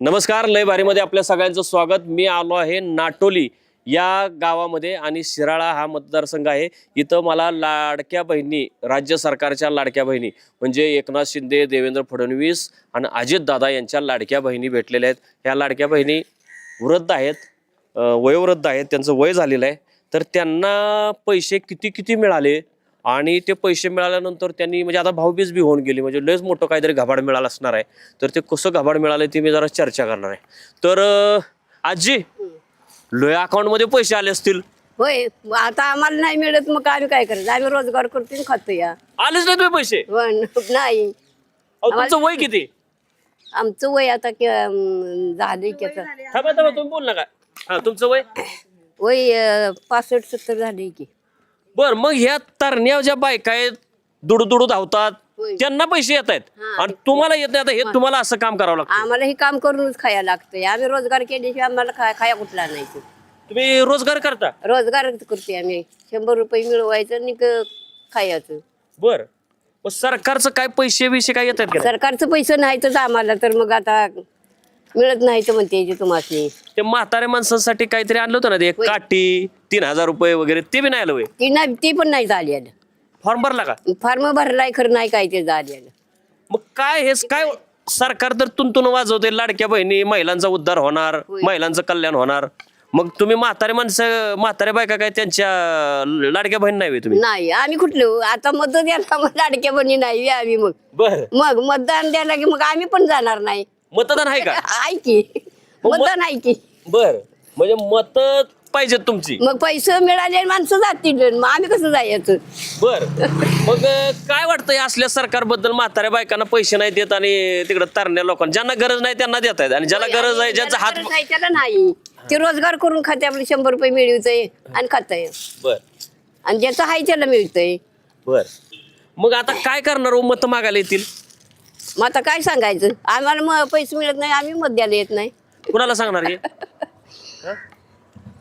नमस्कार लय भारीमध्ये आपल्या सगळ्यांचं स्वागत. मी आलो आहे नाटोली या गावामध्ये आणि शिराळा हा मतदारसंघ आहे. इथं मला लाडक्या बहिणी राज्य सरकारच्या लाडक्या बहिणी म्हणजे एकनाथ शिंदे देवेंद्र फडणवीस आणि अजितदादा यांच्या लाडक्या बहिणी भेटलेल्या आहेत. ह्या लाडक्या बहिणी वृद्ध आहेत अं, वयोवृद्ध आहेत त्यांचं वय झालेलं आहे. तर त्यांना पैसे किती किती मिळाले? आणि ते पैसे मिळाल्यानंतर त्यांनी म्हणजे आता भाऊबीज बी होऊन गेली म्हणजे लयच मोठं काहीतरी घबाड मिळालं असणार आहे. तर ते कसं घबाड मिळालं ते मी जरा चर्चा करणार आहे. तर आजी लोया अकाउंटमध्ये पैसे आले असतील. होय मग आता आम्हाला नाही मिळत मग आम्ही काय करायचं? आम्ही रोजगार करतो आणि खातो या. आलेच नाही तुम्ही पैसे? पण नाही. अहो, तुमचं वय किती? आमचं वय आता की, अं, झालंय की आता. थांबा थांबा तुम्ही बोल नका हा तुमचं वय? वय अं, पासष्ट सत्तर झाले की. बर मग ह्या तरण्या ज्या बायका आहेत दुडू दुडू धावतात होय. त्यांना पैसे येत आहेत. हा. आणि तुम्हाला येत नाही आता हे तुम्हाला असं काम करावं लागतं. आम्हाला हे काम करूनच खायला लागतंय. आम्ही रोजगार केल्याशिवाय आम्हाला खा खाया कुठला नाही तो. तुम्ही रोजगार करता? रोजगार करते आम्ही. शंभर रुपये मिळवायचं आणि क- खायचं. बर. मग सरकारचं काय पैसे बिशे काय येतात का सरकारचं पैसे नाही तर आम्हाला तर मग आता मिळत नाही तर म्हणते तुम्हाला. ते म्हाताऱ्या माणसांसाठी काहीतरी आणलं होतं ना ते? होय. काठी तीन हजार रुपये वगैरे ते बी नाही आलं ती नाही ती पण नाही झाली फॉर्म भरला का? फार्म भरलाय खरं नाही काय ते झालेलं मग काय हे काय सरकार तर तुंतून वाजवते लाडक्या बहिणी महिलांचा उद्धार होणार. महिलांचं कल्याण होणार. मग तुम्ही म्हातारे माणसं म्हातारे बायका काय त्यांच्या लाडक्या बहीण नाही होय तुम्ही? नाही आम्ही कुठलं? आता मतदान द्यायला मग लाडक्या बनी नाही आम्ही मग. बर. मग मतदान द्यायला की मग आम्ही पण जाणार नाही. मतदान आहे का? आहे की. मतदान आहे की. बर. म्हणजे मत पाहिजेत तुमची. मग पैसे मिळाले माणसं जातील. मग आम्ही कसं जायचं? बर. मग अं, काय वाटतं या असल्या सरकारबद्दल म्हाताऱ्या बायकांना पैसे नाही देत आणि तिकडे तरण्या लोकांना ज्यांना गरज नाही त्यांना देत आहेत. आणि ज्याला गरज आहे ज्यांचा हात ज्याला गरज आहे त्याला नाही. ते रोजगार करून खाते आपले शंभर रुपये मिळवतंय आणि खातंय. बर. आणि ज्याचं आहे त्याला मिळतंय. बर. मग आता काय करणार हो? मत मागायला येतील? मग आता काय सांगायचं? आम्हाला मग पैसे मिळत नाही आम्ही मत द्यायला येत नाही. कुणाला सांगणार हा?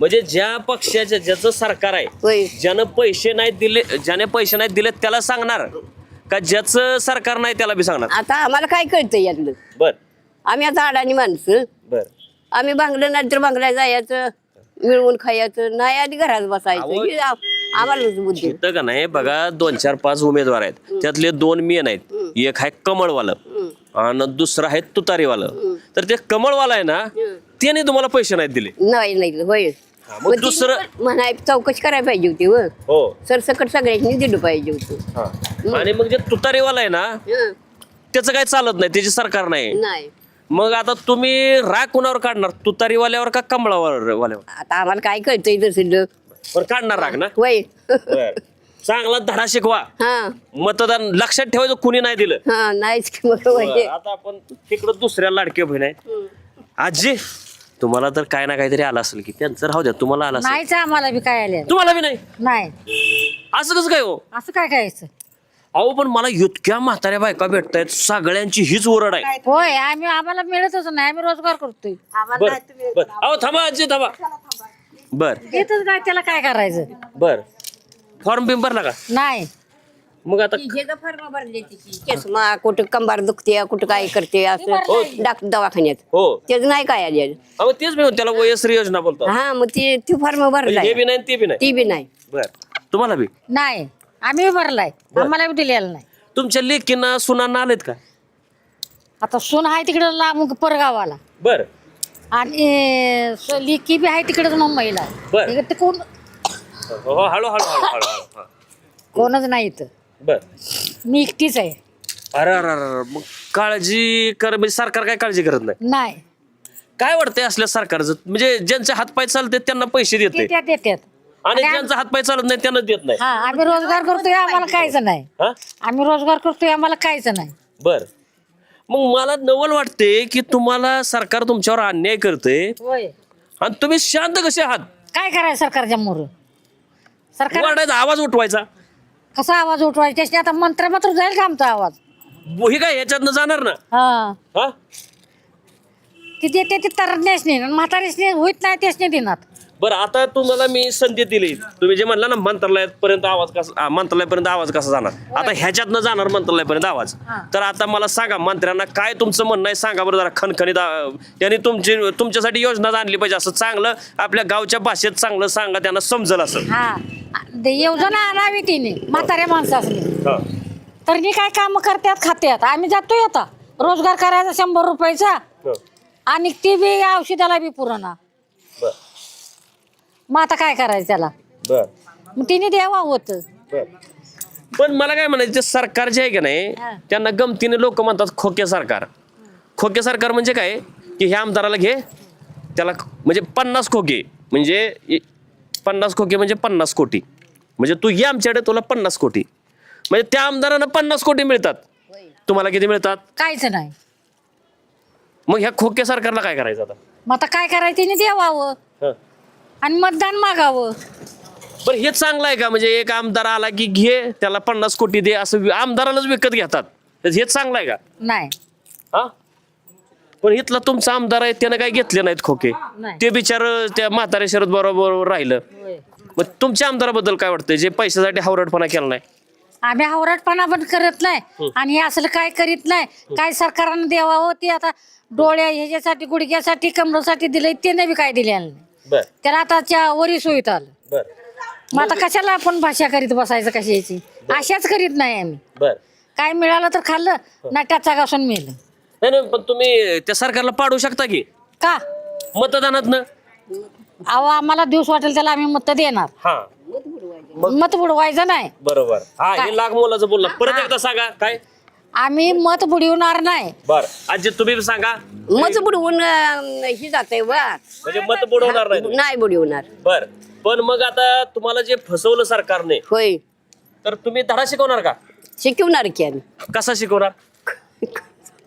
म्हणजे ज्या पक्षाच्या ज्याचं सरकार आहे होय. ज्यानं पैसे नाही दिले ज्याने पैसे नाही दिले त्याला सांगणार? का ज्याचं सरकार नाही त्याला बी सांगणार? आता आम्हाला काय कळतंय यातलं बर. आम्ही आता अडाणी माणसं. बर. आम्ही बांगलं नाही तर बांगला जायचं मिळवून खायचं नाही आधी घरात बसायचं. अहो. हे आ- आम्हालाच बुद्धी. इथं का नाही बघा दोन चार पाच उमेदवार आहेत. त्यातले दोन मेन आहेत एक आहे कमळवालं आणि दुसरं आहे तुतारीवालं. तर ते कमळवाला आहे ना त्याने तुम्हाला पैसे नाहीत दिले. नाही नाही होय. हा, मग मग ती दुसरं- म्हणाय चौकशी करायला पाहिजे होती व हो. सरसकट सगळ्यांनी दिलं पाहिजे होतं. आणि मग जे तुतारीवाला आहे ना हं. त्याचं काय चालत नाही त्याची सरकार नाही. नाही. मग आता तुम्ही राग कुणावर काढणार? तुतारीवाल्यावर का कमळावर वाल्यावर आता आम्हाला काय कळतंय तसं काढणार राग ना? होय. बरं. चांगला धडा शिकवा. हा. मतदान लक्षात ठेवायचं कुणी नाही दिलं. हा नाहीच की मग आता आपण तिकडं दुसऱ्या लाडक्या बहीण आहेत. आजी तुम्हाला तर काय ना काहीतरी आलं असेल की त्यांचं राहू द्या तुम्हाला आलं असेल. नाहीच आम्हाला बी काय आले. तुम्हाला बी नाही? नाही. असं कसं काय हो? असं काय करायचं? अहो पण मला इतक्या म्हाताऱ्या बायका भेटतायत सगळ्यांची हीच ओरड आहे. होय आम्ही आम्हाला मिळतच नाही आम्ही रोजगार करतोय. बर बर. अहो थांबा आजी थांबा. बर. येतच नाही त्याला काय करायचं? बर. फॉर्म बिम भरला का? नाही. मग आता फॉर्म भरले चष्मा कुठं कंबार दुखते कुठं काय करते असं डाक दवाखान्यात. हो. तेच नाही काय आले अहो तेच मी म्हणतो, त्याला वयस्री योजना बोलतो हा मग ते ते फॉर्म भरलाय. हे बी नाही ते बी नाही. ती बी नाही. बर. तुम्हाला बी? नाही आम्ही भरलाय. आम्हाला बी दिलेला नाही. तुमच्या लेकींना सुनांना आलेत का? आता सून आहे तिकडे लांब परगावाला. बर. आणि स- लिकी बी आहे तिकडेच मुंबईला. बर. इकडे ते कोण हो हळू हळू हळू हळू हळू. हा. कोणच नाही इथं. बर. मी एकटीच आहे. अरे अरे अरे अरे. मग काळजी कर म्हणजे सरकार काय काळजी करत नाही? नाही. काय वाटतंय असल्या सरकारचं? म्हणजे ज्यांचे हातपाय चालते त्यांना पैसे देते. देतात आणि ज्यांचा हातपाय चालत नाही त्यांना देत नाही. हा आम्ही रोजगार करतोय आम्हाला काहीच नाही. हा? आम्ही रोजगार करतोय आम्हाला काहीच नाही. बर. मग मला नवल वाटते की तुम्हाला सरकार तुमच्यावर अन्याय करते होय. आणि तुम्ही शांत कसे आहात? काय करायचं सरकारच्या मोर सरकार आवाज उठवायचा. कसा आवाज उठवायचा? त्याच्याने आता मंत्र मात्र जाईल का आमचा आवाज? हे काय ह्याच्यातनं जाणार ना? हा. हा? ती देते ते तरण्यास नाही म्हातारीच नाही होत नाही नाही देणार. बरं आता तुम्हाला मी संधी दिली. तुम्ही जे म्हणला ना मंत्रालयापर्यंत आवाज कसा मंत्रालयापर्यंत आवाज कसा जाणार? आता ह्याच्यातनं जाणार मंत्रालयापर्यंत आवाज. तर आता मला सांगा मंत्र्यांना काय तुमचं म्हणणं आहे? सांगा बरं जरा खणखणीत त्यांनी तुमची तुमच्यासाठी योजना आणली पाहिजे. असं चांगलं आपल्या गावच्या भाषेत चांगलं सांगा त्यांना समजल असं हा. योजना आणावी तिने म्हाताऱ्या माणसासनी. हा. तर मी काय काम करतात खात्यात? आम्ही जातोय आता. रोजगार करायचा शंभर रुपयाचा. आणि ती बी औषधाला बी पुरणा मग आता काय करायचं त्याला? बर. मग तिने द्यावा होत. पण मला काय म्हणायचं ते सरकार जे आहे की नाही हा. त्यांना गमतीने लोक म्हणतात खोके सरकार. खोके सरकार म्हणजे काय? की ह्या आमदाराला घे त्याला म्हणजे पन्नास खोके. म्हणजे इ- पन्नास खोके म्हणजे पन्नास कोटी. म्हणजे तू ये आमच्याकडे तुला पन्नास कोटी. म्हणजे त्या आमदारांना पन्नास कोटी मिळतात. तुम्हाला किती मिळतात? काहीच नाही. मग ह्या खोके सरकारला काय करायचं आता? मग आता काय करायचं? तिने द्यावावं हं. आणि मतदान मागावं. बरं हे चांगलं आहे का? म्हणजे एक आमदार आला की घे त्याला पन्नास कोटी दे असं वि- आमदारालाच विकत घेतात. तर हे चांगलं आहे का? नाही. हा? पण इथला तुमचा आमदार आहे त्यानं काय घेतले नाहीत खोके? नाही. ते बिचार त्या म्हातारे शरद बरोबर राहिलं. मग तुमच्या आमदाराबद्दल काय वाटतंय? जे पैशासाठी हावरटपणा केला नाही. आम्ही हावराटपणा पण करत नाही. आणि हे असलं काय करीत नाही. काय सरकारनं द्यावावं ते आता डोळ्या ह्याच्यासाठी गुडघ्यासाठी कमरेसाठी दिलंय ते नाही काय दिलेलं नाही. बर. त्याला आताच्या वरी सोयीत आलं. बर. मग आता कशाला आपण भाषा करीत बसायचं कशाची? अशाच करीत नाही आम्ही. बर. काय मिळालं तर खाल्लं नाट्याचा घासून मिळलं नाही नाही पण तुम्ही त्या सरकारला पाडू शकता की? का? मतदानात अहो आम्हाला दिवस वाटेल त्याला आम्ही मत देणार. हा. मत बुडवायचं नाही. बरोबर. हा हे लाख मोलाचं बोलला. परत एकदा सांगा काय? आम्ही मत बुडवणार नाही. बर. आजी तुम्ही सांगा. मज बुडवून अं, ही जाते वा. म्हणजे मत बुडवणार नाही. नाही बुडवणार. बर. पण मग आता तुम्हाला जे फसवलं सरकारने होय. तर तुम्ही धडा शिकवणार का? शिकवणार की आम्ही. कसा शिकवणार?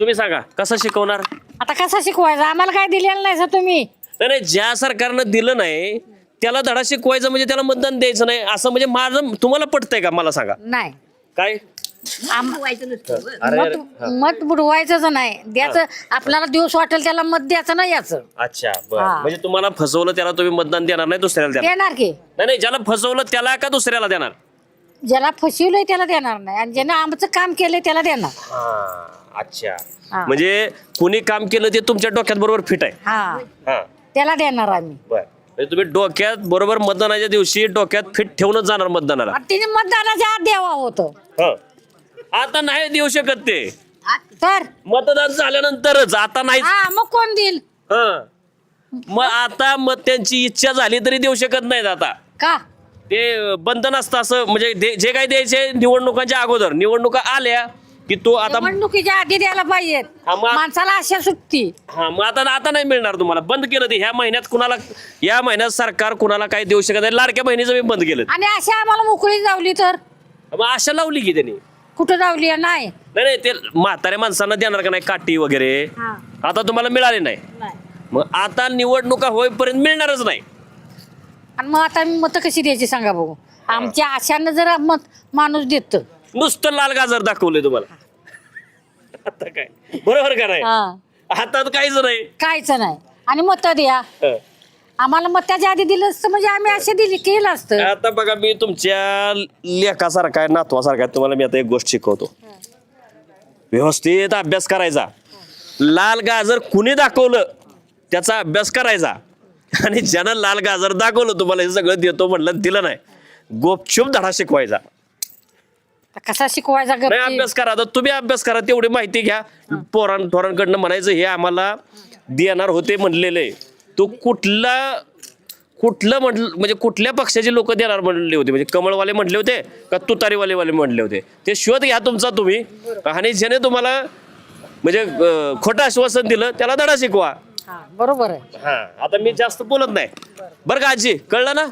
तुम्ही सांगा कसा शिकवणार? आता कसा शिकवायचा? आम्हाला काय दिलेलं नाही सर तुम्ही. नाही नाही ज्या सरकारनं दिलं नाही त्याला धडा शिकवायचं म्हणजे त्याला मतदान द्यायचं नाही. असं म्हणजे माझं तुम्हाला पटतंय का? मला सांगा. नाही. काय? आम- अरे मत मत बुडवायचंच नाही. द्यायचं आपल्याला दिवस वाटेल त्याला मत द्यायचं नाही याचं. अच्छा बर. हा. म्हणजे तुम्हाला फसवलं त्याला तुम्ही मतदान देणार नाही दुसऱ्याला देणार? देणार की. नाही नाही ज्याला फसवलं त्याला का दुसऱ्याला देणार? ज्याला फसवलंय त्याला देणार नाही. आणि ज्यानं आमचं काम केलंय त्याला देणार. हा, अच्छा. हा. म्हणजे कुणी काम केलं ते तुमच्या डोक्यात बरोबर फिट आहे? हा. हा. त्याला देणार आम्ही. बर. म्हणजे तुम्ही डोक्यात बरोबर मतदानाच्या दिवशी डोक्यात फिट ठेवूनच जाणार मतदानाला. आणि तिने मतदानाच्या आत द्यावा होतं. हा. आता नाही देऊ शकत ते. तर? मतदान झाल्यानंतरच आता नाही. हा मग कोण देईल? हा. मग आता मग त्यांची इच्छा झाली तरी देऊ शकत नाहीत आता. का? ते बंधन असतं असं म्हणजे दे- जे काही द्यायचे निवडणुकांच्या अगोदर. निवडणुका आल्या की तो आता निवडणुकीच्या आधी द्यायला पाहिजेत. हा, मग- माणसाला अशा सुट्टी हा मग आता आता नाही मिळणार तुम्हाला. बंद केलं ते ह्या महिन्यात कुणाला या महिन्यात सरकार कुणाला काही देऊ शकत नाही. लाडक्या बहिणीचं मी बंद केलं. आणि अशा आम्हाला मोकळी जावली तर? मग आशा लावली की त्यांनी. कुठं जावली नाही. नाही नाही ते म्हाताऱ्या माणसांना देणार का नाही काठी वगैरे? हा. आता तुम्हाला मिळाले नाही. नाही. मग आता निवडणुका होईपर्यंत मिळणारच नाही. आणि मग आता मत कशी द्यायची सांगा बघू. आमच्या आशानं जर मत माणूस देत. नुसतं लाल गाजर दाखवलंय तुम्हाला. आता काय? बरोबर का नाही? हातात काहीच नाही. कायच नाही. आणि मत द्या. आम्हाला मताच्या आधी दिलं असतं म्हणजे आम्ही असे दिली केलं असतं. आता बघा मी तुमच्या लेखासारखा आहे नातवासारखा आहे तुम्हाला मी आता एक गोष्ट शिकवतो. व्यवस्थित अभ्यास करायचा. लाल गाजर कुणी दाखवलं त्याचा अभ्यास करायचा. आणि ज्यानं लाल गाजर दाखवलं तुम्हाला हे सगळं देतो म्हटलं दिलं नाही. गोपचूप धडा शिकवायचा. कसा शिकवायचा नाही गप्पी अभ्यास करा आता तुम्ही अभ्यास करा तेवढी माहिती घ्या. पोरां थोरांकडनं म्हणायचं हे आम्हाला देणार होते म्हणलेले. तो कुठला कुठलं म्हटलं म्हणजे कुठल्या पक्षाचे लोक देणार म्हणले होते? म्हणजे कमळवाले म्हटले होते का तुतारीवाले वाले म्हणले होते? ते शोध घ्या तुमचा तुम्ही. आणि ज्याने तुम्हाला म्हणजे खोटं आश्वासन दिलं त्याला धडा शिकवा. हा, बरोबर आहे. हा आता मी जास्त बोलत नाही. बरं का आजी? कळलं ना?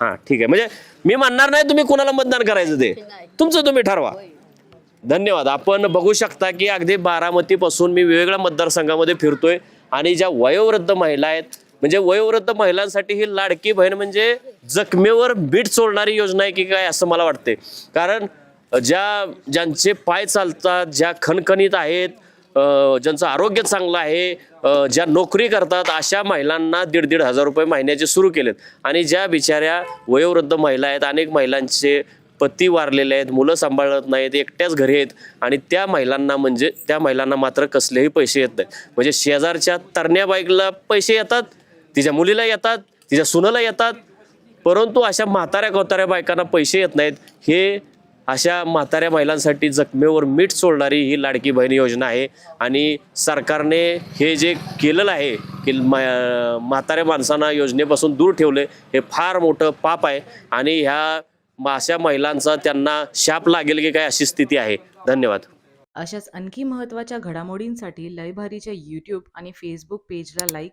हा ठीक आहे. म्हणजे मी म्हणणार नाही तुम्ही कोणाला मतदान करायचं ते. तुमचं तुम्ही ठरवा. धन्यवाद. आपण बघू शकता की अगदी बारामतीपासून मी वेगवेगळ्या मतदारसंघामध्ये फिरतोय आणि ज्या वयोवृद्ध महिला आहेत म्हणजे वयोवृद्ध महिलांसाठी ही लाडकी बहीण म्हणजे जखमेवर बीट सोडणारी योजना आहे की काय असं मला वाटते. कारण ज्या ज्यांचे पाय चालतात ज्या खणखणीत आहेत ज्यांचं आरोग्य चांगलं आहे ज्या नोकरी करतात अशा महिलांना दीड दीड हजार रुपये महिन्याचे सुरू केलेत. आणि ज्या बिचाऱ्या वयोवृद्ध महिला आहेत अनेक महिलांचे पती वारलेले आहेत मुलं सांभाळत नाहीत एकट्याच घरी आहेत आणि त्या महिलांना म्हणजे त्या महिलांना मात्र कसलेही पैसे येत नाहीत. म्हणजे शेजारच्या तरण्या बाईकला पैसे येतात तिच्या मुलीला येतात तिच्या सुनाला येतात परंतु अशा म्हाताऱ्या कोताऱ्या बायकांना पैसे येत नाहीत. हे अशा म्हाताऱ्या महिलांसाठी जखमेवर मीठ सोडणारी ही लाडकी बहीण योजना आहे आणि सरकारने हे जे केलेलं आहे की म- म्हाताऱ्या माणसांना योजनेपासून दूर ठेवले हे फार मोठं पाप आहे आणि ह्या अशा महिलांचा त्यांना शाप लागेल की काय अशी स्थिती आहे. धन्यवाद. अशाच आणखी महत्त्वाच्या घडामोडींसाठी लयभारीच्या यूट्यूब आणि फेसबुक पेजला लाईक